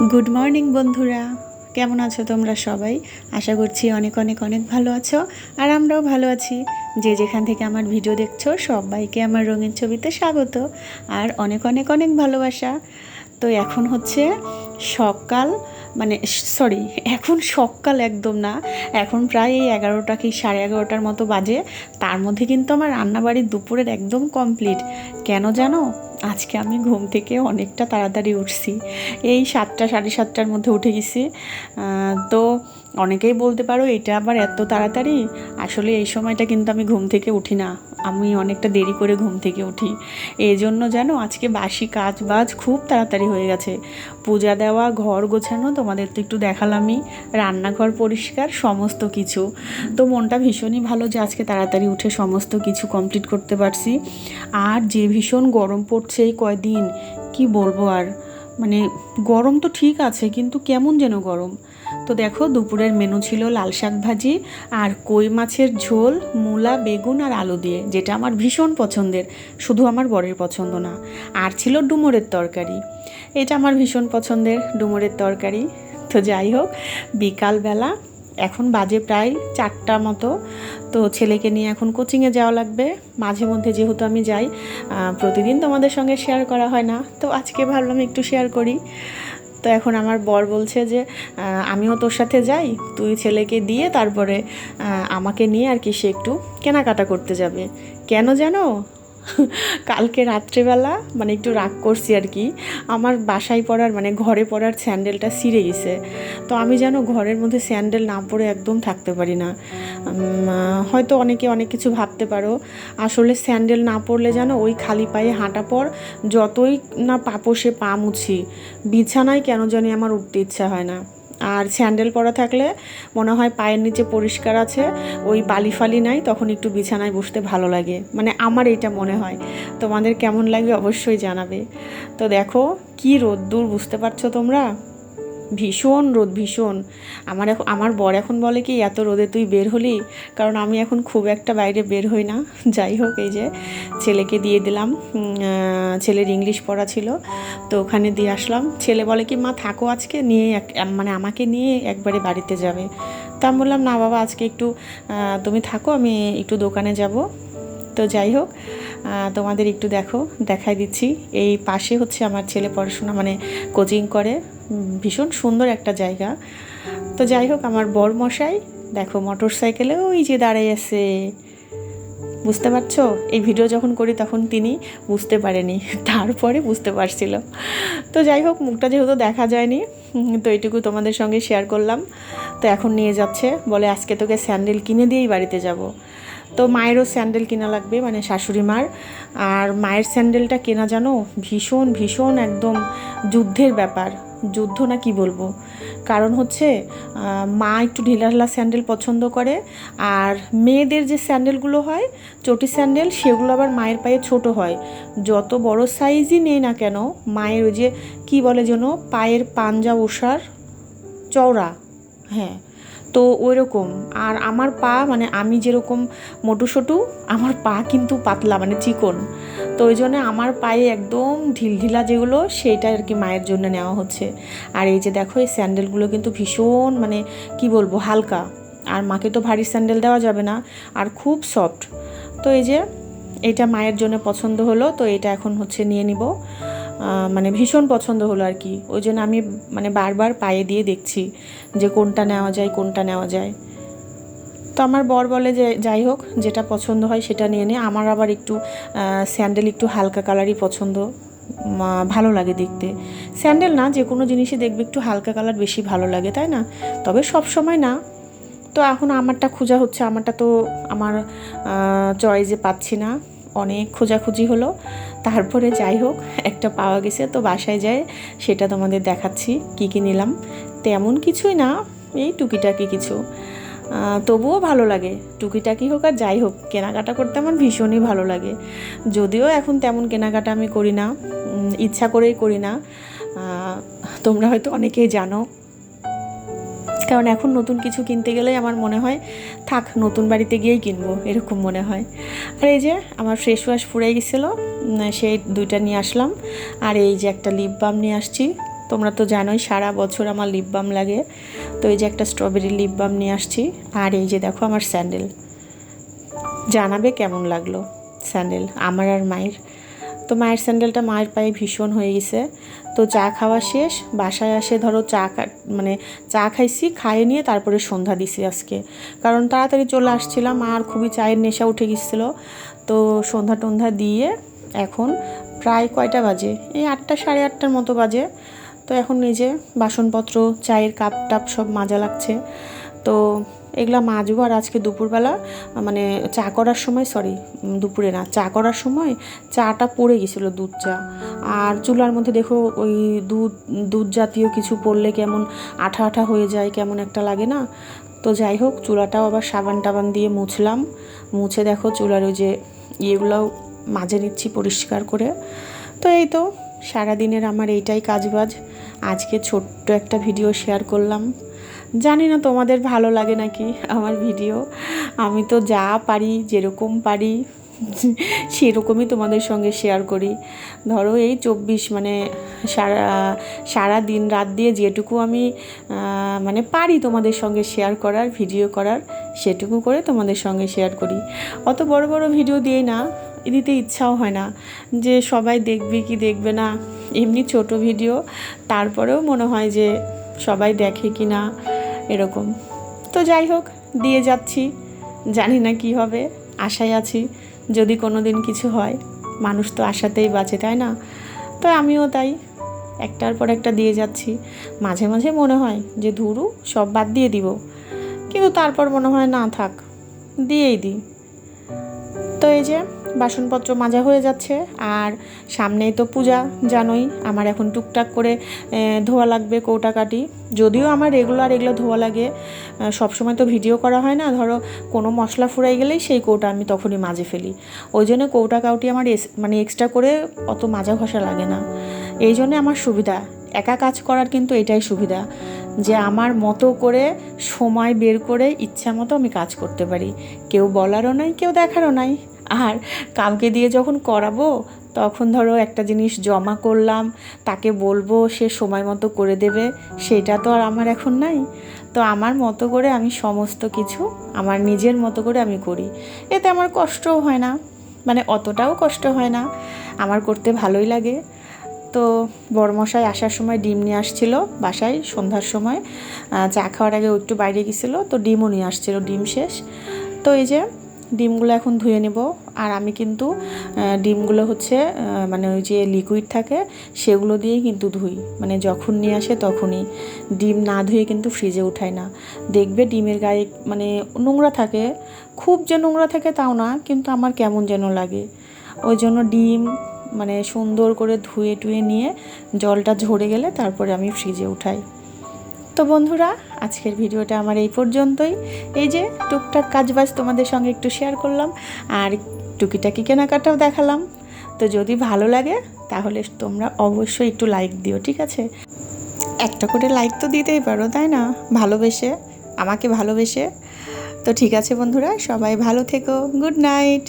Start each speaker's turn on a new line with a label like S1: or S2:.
S1: Good morning বন্ধুরা। কেমন আছো তোমরা সবাই? আশা করছি অনেক অনেক অনেক ভালো আছো, আর আমরাও ভালো আছি। যে যেখান থেকে আমার ভিডিও দেখছ, সবাইকে আমার রঙিন ছবিতে স্বাগত, আর অনেক অনেক অনেক ভালোবাসা। তো এখন হচ্ছে সকাল মানে সরি এখন সকাল একদম না। এখন প্রায় এই এগারোটা কি সাড়ে এগারোটার মতো বাজে। তার মধ্যে কিন্তু আমার রান্নাবাড়ির দুপুরের একদম কমপ্লিট কেন জানো? আজকে আমি ঘুম থেকে অনেকটা তাড়াতাড়ি উঠছি। এই সাতটা, সাড়ে সাতটার মধ্যে উঠে গেছি। তো অনেকেই বলতে পারো এটা আবার এত তাড়াতাড়ি? আসলে এই সময়টা কিন্তু আমি ঘুম থেকে উঠি না। আমি অনেকটা দেরি করে ঘুম থেকে উঠি। এই জন্য জানো আজকে বাসি কাজ বাজ খুব তাড়াতাড়ি হয়ে গেছে। পূজা দেওয়া, ঘর গোছানো তোমাদের তো একটু দেখালামই। রান্নাঘর পরিষ্কার, সমস্ত কিছু। তো মনটা ভীষণই ভালো যে আজকে তাড়াতাড়ি উঠে সমস্ত কিছু কমপ্লিট করতে পারছি। আর যে ভীষণ গরম পড়ছে এই কয়দিন, কি বলব আর? মানে গরম তো ঠিক আছে, কিন্তু কেমন যেন গরম। তো দেখো, দুপুরের মেনু ছিল লাল শাক ভাজি আর কই মাছের ঝোল, মূলা, বেগুন আর আলু দিয়ে, যেটা আমার ভীষণ পছন্দের, শুধু আমার বরের পছন্দ না। আর ছিল ডুমুরের তরকারি, এটা আমার ভীষণ পছন্দের ডুমুরের তরকারি। তো যাই হোক, বিকালবেলা এখন বাজে প্রায় চারটা মতো। তো ছেলেকে নিয়ে এখন কোচিংয়ে যাওয়া লাগবে। মাঝে মধ্যে যেহেতু আমি যাই প্রতিদিন তোমাদের সঙ্গে শেয়ার করা হয় না। তো আজকে ভাবলাম একটু শেয়ার করি। তো এখন আমার বর বলছে যে আমিও তোর সাথে যাই, তুই ছেলেকে দিয়ে তারপরে আমাকে নিয়ে আর কি সে একটু কেনাকাটা করতে যাবে। কেন জানো? কালকে রাত্রেবেলা মানে একটু রাগ করছি আর কি, আমার বাসায় পড়ার মানে ঘরে পড়ার স্যান্ডেলটা ছিঁড়ে গেছে। তো আমি যেন ঘরের মধ্যে স্যান্ডেল না পরে একদম থাকতে পারি না। হয়তো অনেকে অনেক কিছু ভাবতে পারো। আসলে স্যান্ডেল না পরলে যেন ওই খালি পায়ে হাঁটা পর যতই না পাপোশে পা মুছি, বিছানায় কেন জানি আমার উঠতে ইচ্ছা হয় না। আর স্যান্ডেল পরা থাকলে মনে হয় পায়ের নিচে পরিষ্কার আছে, ওই বালি ফালি নাই, তখন একটু বিছানায় বসতে ভালো লাগে। মানে আমার এটা মনে হয়। তোমাদের কেমন লাগবে অবশ্যই জানাবে। তো দেখো, কি রোদ্দুর, বুঝতে পারছ তোমরা? ভীষণ রোদ, ভীষণ। আমার এখন আমার বর এখন বলে কি, এত রোদে তুই বের হলি? কারণ আমি এখন খুব একটা বাইরে বের হই না। যাই হোক, এই যে ছেলেকে দিয়ে দিলাম। ছেলের ইংলিশ পড়া ছিল, তো ওখানে দিয়ে আসলাম। ছেলে বলে কি, মা, থাকো আজকে, নিয়ে এক- মানে আমাকে নিয়ে একবারে বাড়িতে যাবে। তা আমি বললাম, না বাবা, আজকে একটু তুমি থাকো, আমি একটু দোকানে যাব। তো যাই হোক তোমাদের একটু দেখো দেখাই দিচ্ছি। এই পাশে হচ্ছে আমার ছেলে পড়াশোনা মানে কোচিং করে। ভীষণ সুন্দর একটা জায়গা। তো যাই হোক, আমার বর মশাই দেখো মোটর সাইকেলে ওই যে দাঁড়াই আছে। বুঝতে পারছ? এই ভিডিও যখন করি তখন তিনি বুঝতে পারেনি, তারপরে বুঝতে পারছিল। তো যাই হোক, মুখটা যেহেতু দেখা যায়নি তো এইটুকু তোমাদের সঙ্গে শেয়ার করলাম। তো এখন নিয়ে যাচ্ছে, বলে আজকে তোকে স্যান্ডেল কিনে দিয়েই বাড়িতে যাব। তো মায়েরও স্যান্ডেল কেনা লাগবে মানে শাশুড়ি মার আর মায়ের স্যান্ডেলটা কেনা জানো? ভীষণ ভীষণ একদম যুদ্ধের ব্যাপার। যুদ্ধ না কি বলব? কারণ হচ্ছে মা একটু ঢিলা ঢালা স্যান্ডেল পছন্দ করে, আর মেয়েদের যে স্যান্ডেলগুলো হয়, চটি স্যান্ডেল, সেগুলো আবার মায়ের পায়ে ছোট হয়। যত বড় সাইজই নেই না কেন, মায়ের ওই যে, কী বলে যেন, পায়ের পাঞ্জা ওষার, চওড়া হ্যাঁ। তো ওই রকম আর আমার পা মানে আমি যেরকম মোটুসোটু আমার পা কিন্তু পাতলা মানে চিকন। তো ওই জন্য আমার পায়ে একদম ঢিলঢিলা যেগুলো, সেইটা আর কি মায়ের জন্য নেওয়া হচ্ছে। আর এই যে দেখো, এই স্যান্ডেলগুলো কিন্তু ভীষণ মানে কি বলব, হালকা। আর মাকে তো ভারী স্যান্ডেল দেওয়া যাবে না, আর খুব সফট। তো এই যে, এটা মায়ের জন্য পছন্দ হলো, তো এটা এখন হচ্ছে নিয়ে নিব। মানে ভীষণ পছন্দ হলো আর কি। ওই জন্য আমি মানে বারবার পায়ে দিয়ে দেখছি যে কোনটা নেওয়া যায়, কোনটা নেওয়া যায়। তো আমার বর বলে যে, যাই হোক, যেটা পছন্দ হয় সেটা নিয়ে নে। আমার আবার একটু স্যান্ডেল একটু হালকা কালারই পছন্দ ভালো লাগে দেখতে। স্যান্ডেল না, যে কোনো জিনিসই দেখবে একটু হালকা কালার বেশি ভালো লাগে, তাই না? তবে সব সময় না। তো এখন আমারটা খোঁজা হচ্ছে, আমারটা তো আমার চয়েসে পাচ্ছি না। অনেক খোঁজাখুঁজি হলো। তারপরে যাই হোক, একটা পাওয়া গেছে, তো বাসায় যায় সেটা তোমাদের দেখাচ্ছি, কি কি নিলাম। তেমন কিছুই না, এই টুকিটাকি কিছু। তবুও ভালো লাগে, টুকিটাকি হোক আর যাই হোক, কেনাকাটা করতে আমার ভীষণই ভালো লাগে। যদিও এখন তেমন কেনাকাটা আমি করি না ইচ্ছা করেই করি না। তোমরা হয়তো অনেকেই জানো কারণ এখন নতুন কিছু কিনতে গেলেই আমার মনে হয়, থাক, নতুন বাড়িতে গিয়েই কিনবো, এরকম মনে হয়। আর এই যে, আমার ফ্রেশ ওয়াশ ফুরাই গেছিল সেই দুইটা নিয়ে আসলাম। আর এই যে একটা লিপ বাম নিয়ে আসছি। তোমরা তো জানোই, সারা বছর আমার লিপ বাম লাগে। তো এই যে একটা স্ট্রবেরি লিপ বাম নিয়ে আসছি। আর এই যে দেখো আমার স্যান্ডেল। জানাবে কেমন লাগল স্যান্ডেল, আমার আর মায়ের? তো মায়ের স্যান্ডেলটা মায়ের পায়ে ভীষণ হয়ে গেছে। তো চা খাওয়া শেষ, বাসায় আসে ধরো চা মানে চা খাইছি, খাইয়ে নিয়ে তারপরে সন্ধ্যা দিছি আজকে। কারণ তাড়াতাড়ি চলে আসছিলাম, আর খুবই চায়ের নেশা উঠে গেছিল। তো সন্ধ্যা টন্ধ্যা দিয়ে এখন প্রায় কয়টা বাজে? এই আটটা সাড়ে আটটার মতো বাজে। তো এখন নিজে বাসনপত্র, চায়ের কাপ টাপ সব মাজা লাগছে। তো এগুলা মাজবো আর আজকে দুপুরবেলা মানে চা করার সময় সরি দুপুরে না, চা করার সময় চাটা পড়ে গেছিল দুধ চা। আর চুলার মধ্যে দেখো ওই দুধ দুধ জাতীয় কিছু পড়লে কেমন আঠা আঠা হয়ে যায়, কেমন একটা লাগে না? তো যাই হোক, চুলাটাও আবার সাবান টাবান দিয়ে মুছলাম। মুছে দেখো চুলার ওই যে ইয়েগুলোও মাজে নিচ্ছি পরিষ্কার করে। তো এই তো, সারাদিনের আমার এইটাই কাজবাজ। আজকে ছোট্ট একটা ভিডিও শেয়ার করলাম। জানি না তোমাদের ভালো লাগে নাকি আমার ভিডিও। আমি তো যা পারি, যেরকম পারি, সেরকমই তোমাদের সঙ্গে শেয়ার করি। ধরো এই চব্বিশ মানে সারা সারা দিন রাত দিয়ে যেটুকু আমি মানে পারি তোমাদের সঙ্গে শেয়ার করার ভিডিও করার, সেটুকু করে তোমাদের সঙ্গে শেয়ার করি। অত বড় বড় ভিডিও দিয়ে না, দিতে ইচ্ছাও হয় না। যে সবাই দেখবে কি দেখবে না, এমনি ছোট ভিডিও তারপরেও মনে হয় যে সবাই দেখে কি না এরকম। তো যাই হোক, দিয়ে যাচ্ছি। জানি না কি হবে, আশায় আছি যদি কোনো দিন কিছু হয়, মানুষ তো আশাতেই বাঁচে, তাই না? তো আমিও তাই, একটার পর একটা দিয়ে যাচ্ছি। মাঝে মাঝে মনে হয় যে ধুরু, সব বাদ দিয়ে দিব। কিন্তু তারপর মনে হয় না, থাক, দিয়েই দিই। তো এই যে বাসনপত্র মাজা হয়ে যাচ্ছে। আর সামনেই তো পূজা, জানোই আমার এখন টুকটাক করে ধোয়া লাগবে, কৌটা কাটি। যদিও আমার রেগুলার এগুলো ধোয়া লাগে সবসময় তো ভিডিও করা হয় না। ধরো, কোনো মশলা ফুরাই গেলেই সেই কৌটা আমি তখনই মাজে ফেলি। ওই জন্য কৌটা কাউটি আমার মানে এক্সট্রা করে অত মাজা ঘষা লাগে না। এই জন্য আমার সুবিধা। একা কাজ করার কিন্তু এটাই সুবিধা, যে আমার মতো করে সময় বের করে ইচ্ছা মতো আমি কাজ করতে পারি। কেউ বলারও নাই, কেউ দেখারও নাই। আর কাউকে দিয়ে যখন করাবো, তখন ধরো একটা জিনিস জমা করলাম, তাকে বলব সে সময় মতো করে দেবে, সেটা তো আর আমার এখন নাই। তো আমার মতো করে আমি সমস্ত কিছু আমার নিজের মতো করে আমি করি। এতে আমার কষ্টও হয় না মানে অতটাও কষ্ট হয় না, আমার করতে ভালোই লাগে। তো বড়মশাই আসার সময় ডিম নিয়ে আসছিল বাসায় সন্ধ্যার সময় চা খাওয়ার আগে একটু বাইরে গেছিল, তো ডিমও নিয়ে আসছিল, ডিম শেষ। তো এই যে ডিমগুলো এখন ধুয়ে নেব আর আমি কিন্তু ডিমগুলো হচ্ছে মানে ওই যে লিকুইড থাকে, সেগুলো দিয়েই কিন্তু ধুই। মানে যখন নিয়ে আসে তখনই। ডিম না ধুয়ে কিন্তু ফ্রিজে উঠাই না। দেখবে ডিমের গায়ে মানে নোংরা থাকে। খুব যে নোংরা থাকে তাও না, কিন্তু আমার কেমন যেন লাগে। ওই জন্য ডিম মানে সুন্দর করে ধুয়ে টুয়ে নিয়ে জলটা ঝরে গেলে তারপরে আমি ফ্রিজে উঠাই। তো বন্ধুরা, আজকের ভিডিওটা আমার এই পর্যন্তই। এই যে টুকটাক কাজবাজ তোমাদের সঙ্গে একটু শেয়ার করলাম। আর টুকিটাকি কেনাকাটাও দেখালাম। তো যদি ভালো লাগে, তাহলে তোমরা অবশ্যই একটু লাইক দিও, ঠিক আছে? একটা করে লাইক তো দিতেই পারো, তাই না? ভালোবেসে, আমাকে ভালোবেসে। তো ঠিক আছে বন্ধুরা, সবাই ভালো থেকো গুড নাইট